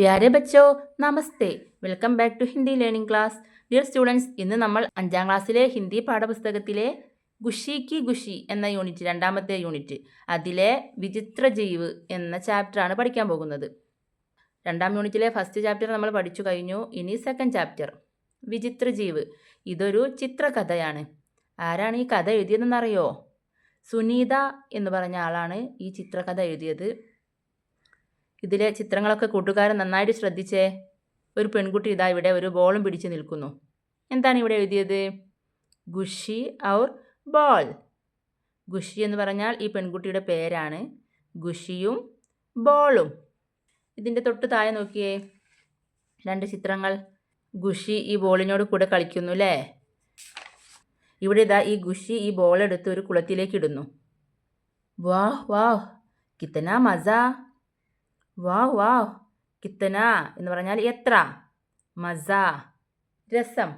പ്യാരെ ബച്ചോ നമസ്തേ. Welcome back to Hindi learning class dear students ഇന്ന് നമ്മൾ അഞ്ചാം ക്ലാസ്സിലെ ഹിന്ദി പാഠപുസ്തകത്തിലെ ഗുഷി കി ഗുഷി എന്ന യൂണിറ്റ് രണ്ടാമത്തെ യൂണിറ്റ് അതിലെ വിചിത്ര ജീവ് എന്ന ചാപ്റ്ററാണ് പഠിക്കാൻ പോകുന്നത്. രണ്ടാം യൂണിറ്റിലെ ഫസ്റ്റ് ചാപ്റ്റർ നമ്മൾ പഠിച്ചു കഴിഞ്ഞു. ഇനി സെക്കൻഡ് ചാപ്റ്റർ വിചിത്ര ജീവ്. ഇതൊരു ചിത്രകഥയാണ് ആരാണ് ഈ കഥ എഴുതിയതെന്നറിയോ? സുനീത എന്ന് പറഞ്ഞ ആളാണ് ഈ ചിത്രകഥ എഴുതിയത്. ഇതിലെ ചിത്രങ്ങളൊക്കെ കൂട്ടുകാരൻ നന്നായിട്ട് ശ്രദ്ധിച്ചേ. ഒരു പെൺകുട്ടി ഇതാ ഇവിടെ ഒരു ബോളും പിടിച്ച് നിൽക്കുന്നു. എന്താണ് ഇവിടെ എഴുതിയത്? ഗുഷി ഔർ ബോൾ. ഗുഷി എന്ന് പറഞ്ഞാൽ ഈ പെൺകുട്ടിയുടെ പേരാണ്. ഗുഷിയും ബോളും. ഇതിന്റെ തൊട്ട് താഴെ നോക്കിയേ. രണ്ട് ചിത്രങ്ങൾ. ഗുഷി ഈ ബോളിനോട് കൂടെ കളിക്കുന്നു അല്ലേ ഇവിടെ ഇതാ ഈ ഗുഷി ഈ ബോൾ എടുത്ത് ഒരു കുളത്തിലേക്ക് ഇടുന്നു. വാഹ് വാഹ്. കിത്തന മസ. വാവ് വാവ് കിത്തന എന്ന് പറഞ്ഞാൽ എത്ര? മസ. രസം.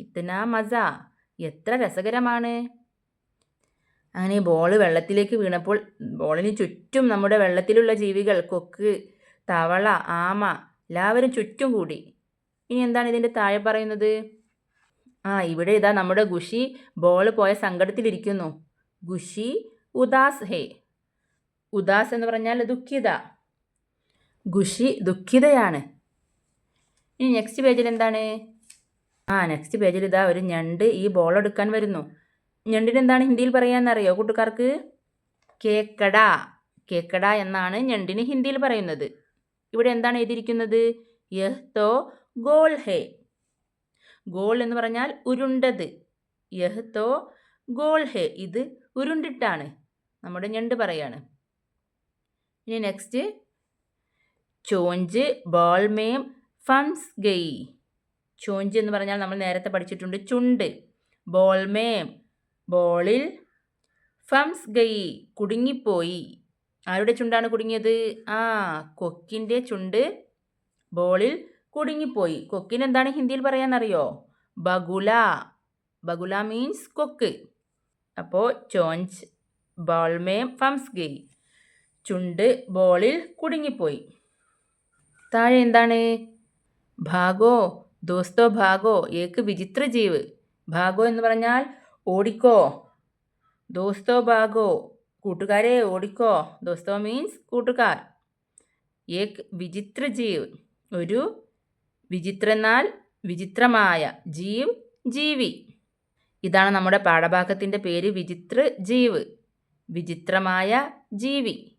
കിത്തന മസ. എത്ര രസകരമാണ്. അങ്ങനെ ബോൾ വെള്ളത്തിലേക്ക് വീണപ്പോൾ ബോളിന് ചുറ്റും നമ്മുടെ വെള്ളത്തിലുള്ള ജീവികൾ കൊക്ക് തവള ആമ എല്ലാവരും ചുറ്റും കൂടി. ഇനി എന്താണ് ഇതിന്റെ താഴെ പറയുന്നത്? ആ ഇവിടെ ഇതാ നമ്മുടെ ഗുഷി ബോൾ പോയ സങ്കടത്തിലിരിക്കുന്നു. ഗുഷി ഉദാസ് ഹേ. ഉദാസ് എന്ന് പറഞ്ഞാൽ ദുഃഖിത. ഗുഷി ദുഃഖിതയാണ്. ഇനി നെക്സ്റ്റ് പേജിൽ എന്താണ്? ആ നെക്സ്റ്റ് പേജിൽ ഇതാ ഒരു ഞണ്ട് ഈ ബോൾ എടുക്കാൻ വരുന്നു. ഞണ്ടിന് എന്താണ് ഹിന്ദിയിൽ പറയാമെന്നറിയോ കൂട്ടുകാർക്ക്? കേക്കട. കേക്കട എന്നാണ് ഞണ്ടിന് ഹിന്ദിയിൽ പറയുന്നത്. ഇവിടെ എന്താണ് എഴുതിയിരിക്കുന്നത്? യഹ് തോ ഗോൾ ഹേ. ഗോൾ എന്ന് പറഞ്ഞാൽ ഉരുണ്ടത്. യഹ് തോ ഗോൾ ഹേ. ഇത് ഉരുണ്ടിട്ടാണ്. നമ്മുടെ ഞണ്ട് പറയാണ്. ഇനി നെക്സ്റ്റ് ചോഞ്ച് ബോൾമേം ഫംസ് ഗെയ് ചോഞ്ച് എന്ന് പറഞ്ഞാൽ നമ്മൾ നേരത്തെ പഠിച്ചിട്ടുണ്ട് ചുണ്ട്. ബോൾമേം ബോളിൽ ഫംസ് ഗെയ് കുടുങ്ങിപ്പോയി. ആരുടെ ചുണ്ടാണ് കുടുങ്ങിയത്? ആ കൊക്കിന്റെ ചുണ്ട് ബോളിൽ കുടുങ്ങിപ്പോയി. കൊക്കിന് എന്താണ് ഹിന്ദിയിൽ പറയാനറിയോ? ബഗുല. ബഗുല മീൻസ് കൊക്ക്. അപ്പോൾ ചോഞ്ച് ബോൾമേം ഫംസ് ഗെയ് ചുണ്ട് ബോളിൽ കുടുങ്ങിപ്പോയി. താഴെ എന്താണ്? ഭാഗോ ദോസ്തോ ഭാഗോ ഏക്ക് വിചിത്ര ജീവ്. ഭാഗോ എന്ന് പറഞ്ഞാൽ ഓടിക്കോ. ദോസ്തോ ഭാഗോ കൂട്ടുകാരെ ഓടിക്കോ. ദോസ്തോ മീൻസ് കൂട്ടുകാർ. ഏക്ക് വിചിത്ര ജീവ്. ഒരു വിചിത്രനാൽ വിചിത്രമായ ജീവ് ജീവി. ഇതാണ് നമ്മുടെ പാഠഭാഗത്തിന്റെ പേര് വിചിത്ര ജീവ്. വിചിത്രമായ ജീവി.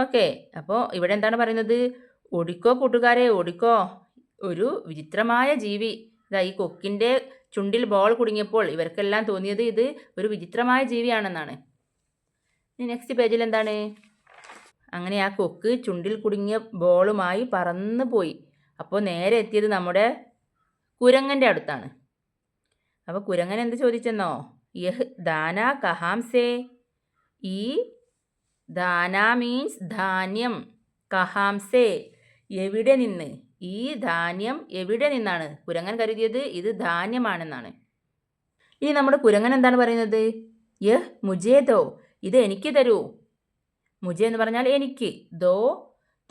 ഓക്കെ അപ്പോൾ ഇവിടെ എന്താണ് പറയുന്നത്? ഓടിക്കോ കൂട്ടുകാരെ ഓടിക്കോ. ഒരു വിചിത്രമായ ജീവി. ഇതാ ഈ കൊക്കിന്റെ ചുണ്ടിൽ ബോൾ കുടുങ്ങിയപ്പോൾ ഇവർക്കെല്ലാം തോന്നിയത് ഇത് ഒരു വിചിത്രമായ ജീവിയാണെന്നാണ്. ഇനി നെക്സ്റ്റ് പേജിൽ എന്താണ്? അങ്ങനെ ആ കൊക്ക് ചുണ്ടിൽ കുടുങ്ങിയ ബോളുമായി പറന്നു പോയി. അപ്പോൾ നേരെ എത്തിയത് നമ്മുടെ കുരങ്ങന്റെ അടുത്താണ്. അപ്പോൾ കുരങ്ങൻ എന്ത് ചോദിച്ചെന്നോ? യഹ് ദാന കഹാംസേ. ഈ ദാന മീൻസ് ധാന്യം. കഹാംസേ. എവിടെ നിന്ന്? ഈ ധാന്യം എവിടെ നിന്നാണ്? കുരങ്ങൻ കരുതിയത് ഇത് ധാന്യമാണെന്നാണ്. ഇനി നമ്മുടെ കുരങ്ങൻ എന്താണ് പറയുന്നത്? യഹ് മുജേ ദോ ഇത് എനിക്ക് തരൂ. മുജേ എന്ന് പറഞ്ഞാൽ എനിക്ക് ദോ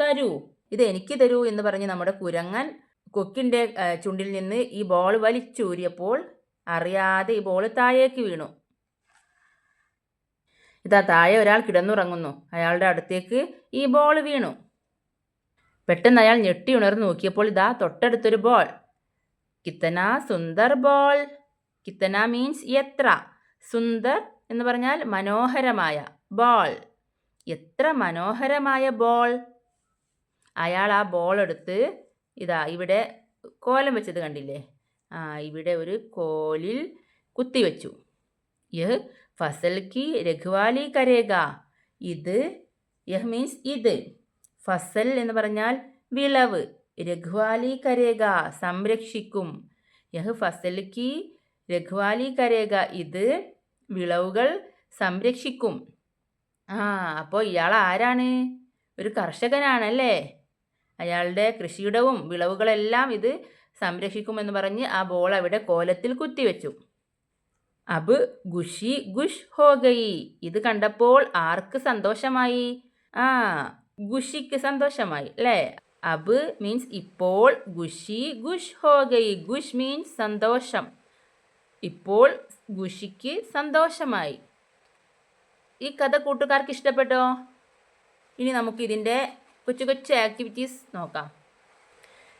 തരൂ. ഇത് എനിക്ക് തരൂ എന്ന് പറഞ്ഞ് നമ്മുടെ കുരങ്ങൻ കൊക്കിന്റെ ചുണ്ടിൽ നിന്ന് ഈ ബോൾ വലിച്ചൂരിയപ്പോൾ അറിയാതെ ഈ ബോൾ താഴേക്ക് വീണു. ഇതാ താഴെ ഒരാൾ കിടന്നുറങ്ങുന്നു. അയാളുടെ അടുത്തേക്ക് ഈ ബോൾ വീണു. പെട്ടെന്ന് അയാൾ ഞെട്ടി ഉണർന്നു നോക്കിയപ്പോൾ ഇതാ തൊട്ടടുത്തൊരു ബോൾ കിത്തന സുന്ദർ ബോൾ കിത്തന മീൻസ് എത്ര? സുന്ദർ എന്ന് പറഞ്ഞാൽ മനോഹരമായ ബോൾ എത്ര മനോഹരമായ ബോൾ അയാൾ ആ ബോൾ എടുത്ത് ഇതാ ഇവിടെ കോലം വെച്ചത് കണ്ടില്ലേ? ആ ഇവിടെ ഒരു കോലിൽ കുത്തിവെച്ചു യഹ് ഫസൽ കി രഘുവാലി കരേഗ. ഇത് യഹ് മീൻസ് ഇത്. ഫസൽ എന്ന് പറഞ്ഞാൽ വിളവ്. രഘുവാലി കരേഗ സംരക്ഷിക്കും. യഹ് ഫസൽ കി രഘുവാലി കരേഗ ഇത് വിളവുകൾ സംരക്ഷിക്കും. ആ അപ്പോൾ ഇയാൾ ആരാണ്? ഒരു കർഷകനാണല്ലേ? അയാളുടെ കൃഷിയിടവും വിളവുകളെല്ലാം ഇത് സംരക്ഷിക്കുമെന്ന് പറഞ്ഞ് ആ ബോൾ അവിടെ കോലത്തിൽ കുത്തിവെച്ചു. അബ് ഗുഷി ഗുഷ് ഹോഗയി. ഇത് കണ്ടപ്പോൾ ആർക്ക് സന്തോഷമായി? ആ ഗുഷിക്ക് സന്തോഷമായി അല്ലേ? അബ് മീൻസ് ഇപ്പോൾ ഗുഷി ഗുഷ് ഹോഗൈ ഗുഷ് മീൻസ് സന്തോഷം. ഇപ്പോൾ ഗുഷിക്ക് സന്തോഷമായി. ഈ കഥ കൂട്ടുകാർക്ക് ഇഷ്ടപ്പെട്ടോ? ഇനി നമുക്ക് ഇതിന്റെ കൊച്ചു കൊച്ചു ആക്ടിവിറ്റീസ് നോക്കാം.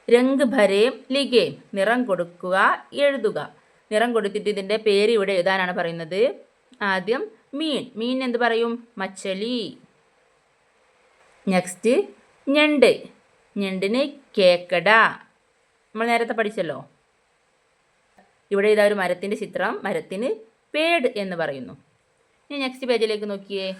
രംഗ് ഭരേം ലിഗേം നിറം കൊടുക്കുക എഴുതുക. നിറം കൊടുത്തിട്ട് ഇതിന്റെ പേര് ഇവിടെ എഴുതാനാണ് പറയുന്നത്. ആദ്യം മീൻ. മീൻ എന്ത് പറയും? മച്ചലി. നെക്സ്റ്റ് ഞണ്ട്. ഞണ്ടിന് കേക്കട. നമ്മൾ നേരത്തെ പഠിച്ചല്ലോ. ഇവിടെ ഇതാ ഒരു മരത്തിന്റെ ചിത്രം. മരത്തിന് പേട് എന്ന് പറയുന്നു. ഇനി നെക്സ്റ്റ് പേജിലേക്ക് നോക്കിയേ.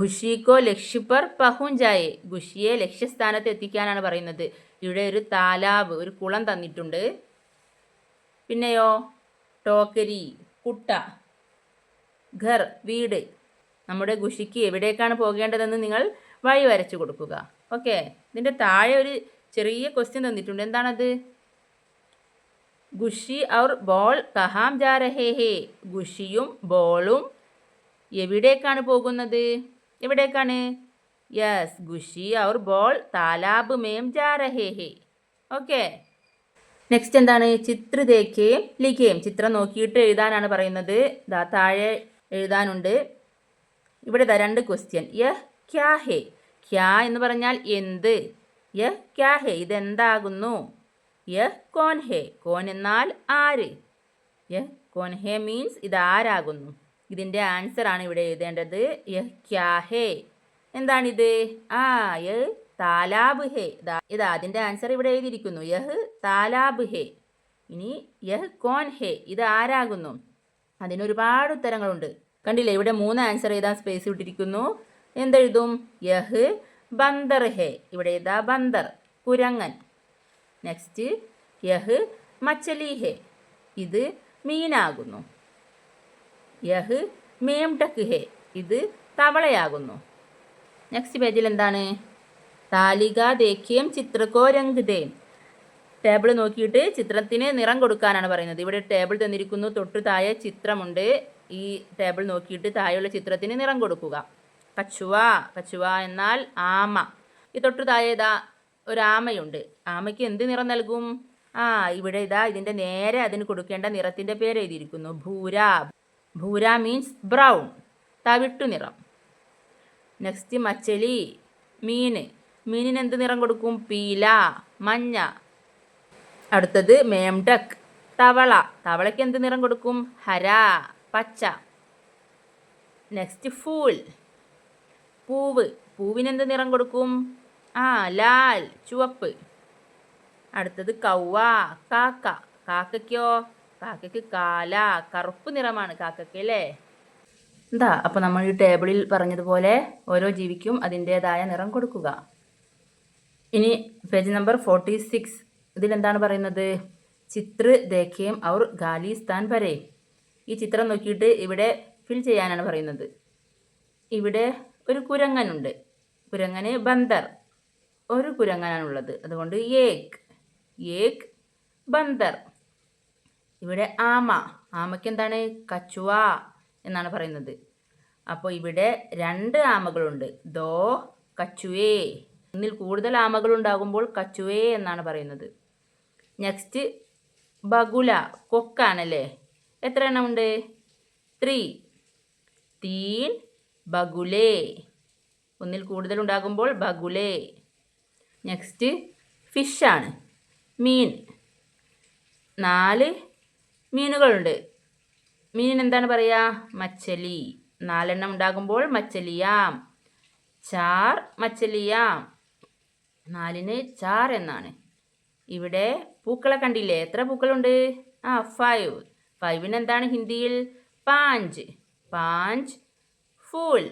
ഖുഷിക്കോ ലക്ഷ്യപ്പർ പഹുഞ്ചായെ. ഖുഷിയെ ലക്ഷ്യസ്ഥാനത്ത് എത്തിക്കാനാണ് പറയുന്നത്. ഇവിടെ ഒരു താലാബ് ഒരു കുളം തന്നിട്ടുണ്ട്. പിന്നെയോ ടോക്കരി കുട്ട ഘർ വീട്. നമ്മുടെ ഖുഷിക്ക് എവിടേക്കാണ് പോകേണ്ടതെന്ന് നിങ്ങൾ വഴി വരച്ചു കൊടുക്കുക. ഓക്കെ? ഇതിന്റെ താഴെ ഒരു ചെറിയ ക്വസ്റ്റ്യൻ തന്നിട്ടുണ്ട്. എന്താണത്? ഗുഷി ഔർ ബോൾ കഹാം ജാരഹേ ഹേ. ഖുഷിയും ബോളും എവിടേക്കാണ് പോകുന്നത്? എവിടേക്കാണ്? യെസ് ഗുഷി ഔർ ബോൾ താലാബ് മേം ജാരഹേ ഹേ. ഓക്കെ? നെക്സ്റ്റ് എന്താണ്? ചിത്ര ദേഖേം ലിഖേം ചിത്രം നോക്കിയിട്ട് എഴുതാനാണ് പറയുന്നത്. താഴെ എഴുതാനുണ്ട്. ഇവിടെ രണ്ട് ക്വസ്റ്റ്യൻ യെ ക്യാ ഹേ. ക്യാ എന്ന് പറഞ്ഞാൽ എന്ത്? യെ ക്യാ ഹേ. ഇതെന്താകുന്നു? യെ കോൻ ഹേ. കോൻ എന്നാൽ ആര്? യെ കോൻ ഹേ മീൻസ് ഇത് ആരാകുന്നു ഇതിന്റെ ആൻസർ ആണ് ഇവിടെ എഴുതേണ്ടത്. യെ ക്യാ ഹേ. എന്താണിത്? ആ യെ താലാബ് ഹേ. ഇതാ അതിന്റെ ആൻസർ ഇവിടെ എഴുതിയിരിക്കുന്നു. യഹ് താലാബ് ഹേ. ഇനി യഹ് കോൻ ഹേ. ഇത് ആരാകുന്നു അതിനൊരുപാട് ഉത്തരങ്ങളുണ്ട്. കണ്ടില്ലേ ഇവിടെ മൂന്ന് ആൻസർ എഴുതാൻ സ്പേസ് വിട്ടിരിക്കുന്നു എന്തെഴുതും? യഹ് ബന്ദർ ഹെ. ഇവിടെ എഴുതാ ബന്ദർ കുരങ്ങൻ. നെക്സ്റ്റ് യഹ് മച്ചലി ഹെ. ഇത് മീനാകുന്നു. യഹ് മേംടക് ഹെ. ഇത് തവളയാകുന്നു. നെക്സ്റ്റ് പേജിൽ എന്താണ്? താലിക ദേഖ്യം ചിത്രക്കോ രംഗ് ടേബിൾ നോക്കിയിട്ട് ചിത്രത്തിന് നിറം കൊടുക്കാനാണ് പറയുന്നത്. ഇവിടെ ടേബിൾ തന്നിരിക്കുന്നു. തൊട്ടു താഴെ ചിത്രമുണ്ട്. ഈ ടേബിൾ നോക്കിയിട്ട് താഴെയുള്ള ചിത്രത്തിന് നിറം കൊടുക്കുക. കച്ചുവ കച്ചുവ എന്നാൽ ആമ. ഈ തൊട്ട് താഴെ ഇതാ ഒരു ആമയുണ്ട്. ആമയ്ക്ക് എന്ത് നിറം നൽകും? ആ ഇവിടെ ഇതാ ഇതിന്റെ നേരെ അതിന് കൊടുക്കേണ്ട നിറത്തിന്റെ പേര് എഴുതിയിരിക്കുന്നു. ഭൂര. ഭൂര മീൻസ് ബ്രൗൺ തവിട്ടു നിറം. നെക്സ്റ്റ് മച്ചലി മീൻ. മീനിന് എന്ത് നിറം കൊടുക്കും? പീല മഞ്ഞ. അടുത്തത് മേംഡക് തവള. തവളയ്ക്ക് എന്ത് നിറം കൊടുക്കും? ഹര. പച്ച. നെക്സ്റ്റ് ഫൂൾ പൂവ്. പൂവിന് എന്ത് നിറം കൊടുക്കും? ആ ലാൽ. ചുവപ്പ്. അടുത്തത് കൗവ. കാക്ക. കാക്കയ്ക്കോ? കാക്കയ്ക്ക് കാല. കറുപ്പ് നിറമാണ് കാക്കയ്ക്ക് അല്ലേ? എന്താ അപ്പോൾ നമ്മൾ ഈ ടേബിളിൽ പറഞ്ഞതുപോലെ ഓരോ ജീവിക്കും അതിന്റേതായ നിറം കൊടുക്കുക. ഇനി പേജ് നമ്പർ ഫോർട്ടി സിക്സ്. ഇതിലെന്താണ് പറയുന്നത്? ചിത്ര ദേഖേം ഔർ ഖാലിസ്ഥാൻ പരേ ഈ ചിത്രം നോക്കിയിട്ട് ഇവിടെ ഫിൽ ചെയ്യാനാണ് പറയുന്നത്. ഇവിടെ ഒരു കുരങ്ങനുണ്ട്. കുരങ്ങന് ബന്ദർ. ഒരു കുരങ്ങനാണുള്ളത്. അതുകൊണ്ട് ഏക്. ഏക് ബന്ദർ. ഇവിടെ ആമ. ആമയ്ക്ക് എന്താണ്? കച്ചുവ എന്നാണ് പറയുന്നത്. അപ്പോൾ ഇവിടെ രണ്ട് ആമകളുണ്ട്. ദോ കച്ചുവേ. ഒന്നിൽ കൂടുതൽ ആമകൾ ഉണ്ടാകുമ്പോൾ കച്ചുവേ എന്നാണ് പറയുന്നത്. നെക്സ്റ്റ് ബഗുല. കൊക്കാണല്ലേ? എത്ര എണ്ണം ഉണ്ട് ത്രീ തീൻ ബഗുലേ. ഒന്നിൽ കൂടുതൽ ഉണ്ടാകുമ്പോൾ ബഗുലേ നെക്സ്റ്റ് ഫിഷാണ് മീൻ. നാല് മീനുകളുണ്ട്. മീനിന് എന്താണ് പറയുക മച്ചലി. നാലെണ്ണം ഉണ്ടാകുമ്പോൾ മച്ചലിയാം. ചാർ മച്ചലിയാം. നാലിന് ചാർ എന്നാണ്. ഇവിടെ പൂക്കളെ കണ്ടില്ലേ? എത്ര പൂക്കളുണ്ട്? ആ ഫൈവ് ഫൈവിന് എന്താണ് ഹിന്ദിയിൽ? പാഞ്ച്. പാഞ്ച് ഫൂൾ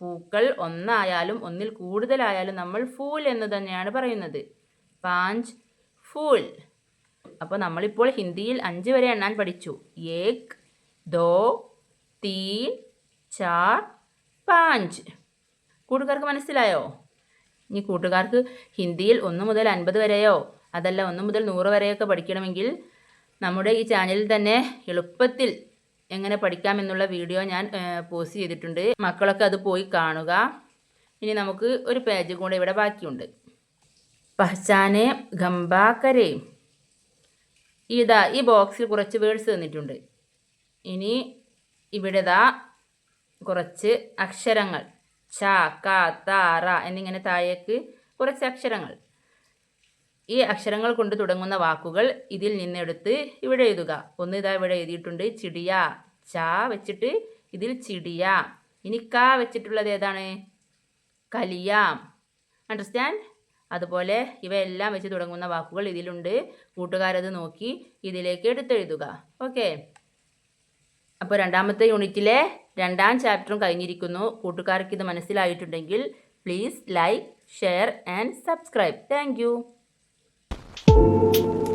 പൂക്കൾ ഒന്നായാലും ഒന്നിൽ കൂടുതലായാലും നമ്മൾ ഫൂൾ എന്ന് തന്നെയാണ് പറയുന്നത്. പാഞ്ച് ഫൂൾ അപ്പോൾ നമ്മളിപ്പോൾ ഹിന്ദിയിൽ അഞ്ച് വരെ എണ്ണാൻ പഠിച്ചു. ഏക് ദോ തീൻ ചാർ പാഞ്ച്. കൂട്ടുകാർക്ക് മനസ്സിലായോ? ഇനി കൂട്ടുകാർക്ക് ഹിന്ദിയിൽ ഒന്ന് മുതൽ അൻപത് വരെയോ അതല്ല ഒന്ന് മുതൽ നൂറ് വരെയൊക്കെ പഠിക്കണമെങ്കിൽ നമ്മുടെ ഈ ചാനലിൽ തന്നെ എളുപ്പത്തിൽ എങ്ങനെ പഠിക്കാമെന്നുള്ള വീഡിയോ ഞാൻ പോസ്റ്റ് ചെയ്തിട്ടുണ്ട്. മക്കളൊക്കെ അത് പോയി കാണുക. ഇനി നമുക്ക് ഒരു പേജ് കൂടെ ഇവിടെ ബാക്കിയുണ്ട്. പഹ്ചാനെ ഗംബാക്കരെ ഇതാ ഈ ബോക്സിൽ കുറച്ച് വേർഡ്സ് തന്നിട്ടുണ്ട്. ഇനി ഇവിടെ ദാ കുറച്ച് അക്ഷരങ്ങൾ. ച ക ത എന്നിങ്ങനെ താഴേക്ക് കുറച്ച് അക്ഷരങ്ങൾ. ഈ അക്ഷരങ്ങൾ കൊണ്ട് തുടങ്ങുന്ന വാക്കുകൾ ഇതിൽ നിന്നെടുത്ത് ഇവിടെ എഴുതുക. ഒന്ന് ഇതാ ഇവിടെ എഴുതിയിട്ടുണ്ട്. ചിടിയ ച വെച്ചിട്ട് ഇതിൽ ചിടിയ. ഇനി ക വെച്ചിട്ടുള്ളത് ഏതാണ്? കലിയാം. അണ്ടർസ്റ്റാൻഡ് അതുപോലെ ഇവയെല്ലാം വെച്ച് തുടങ്ങുന്ന വാക്കുകൾ ഇതിലുണ്ട്. കൂട്ടുകാരത് നോക്കി ഇതിലേക്ക് എടുത്തെഴുതുക. ഓക്കെ അപ്പോൾ രണ്ടാമത്തെ യൂണിറ്റിലെ രണ്ടാം ചാപ്റ്ററും കഴിഞ്ഞിരിക്കുന്നു. കൂട്ടുകാർക്ക് ഇത് മനസ്സിലായിട്ടുണ്ടെങ്കിൽ please like share and subscribe thank Thank you.